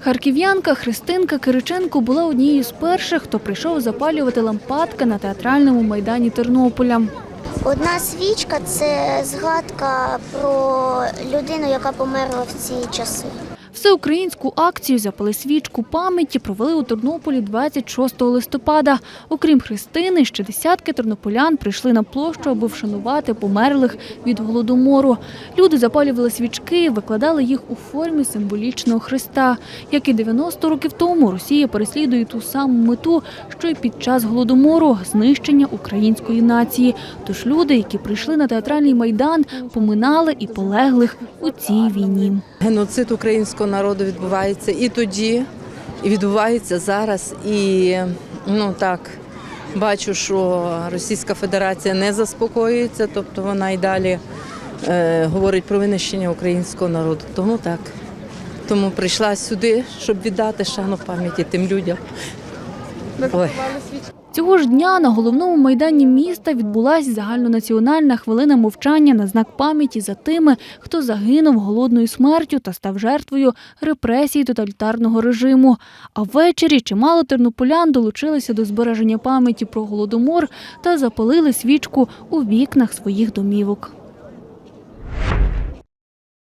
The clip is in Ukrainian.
Харків'янка Христинка Кириченко була однією з перших, хто прийшов запалювати лампадки на театральному майдані Тернополя. Одна свічка це згадка про людину, яка померла в ці часи. Всеукраїнську акцію «Запали свічку пам'яті провели у Тернополі 26 листопада. Окрім Христини, ще десятки тернополян прийшли на площу, аби вшанувати померлих від голодомору. Люди запалювали свічки, викладали їх у формі символічного хреста. Як і 90 років тому, Росія переслідує ту саму мету, що й під час голодомору – знищення української нації. Тож люди, які прийшли на театральний майдан, поминали і полеглих у цій війні. Геноцид українського народу відбувається і тоді, і відбувається зараз. І ну так бачу, що Російська Федерація не заспокоюється, тобто вона й далі е, говорить про винищення українського народу. Тому так. Тому прийшла сюди, щоб віддати шану пам'яті тим людям. Цього ж дня на головному майдані міста відбулася загальнонаціональна хвилина мовчання на знак пам'яті за тими, хто загинув голодною смертю та став жертвою репресій тоталітарного режиму. А ввечері чимало тернополян долучилися до збереження пам'яті про голодомор та запалили свічку у вікнах своїх домівок.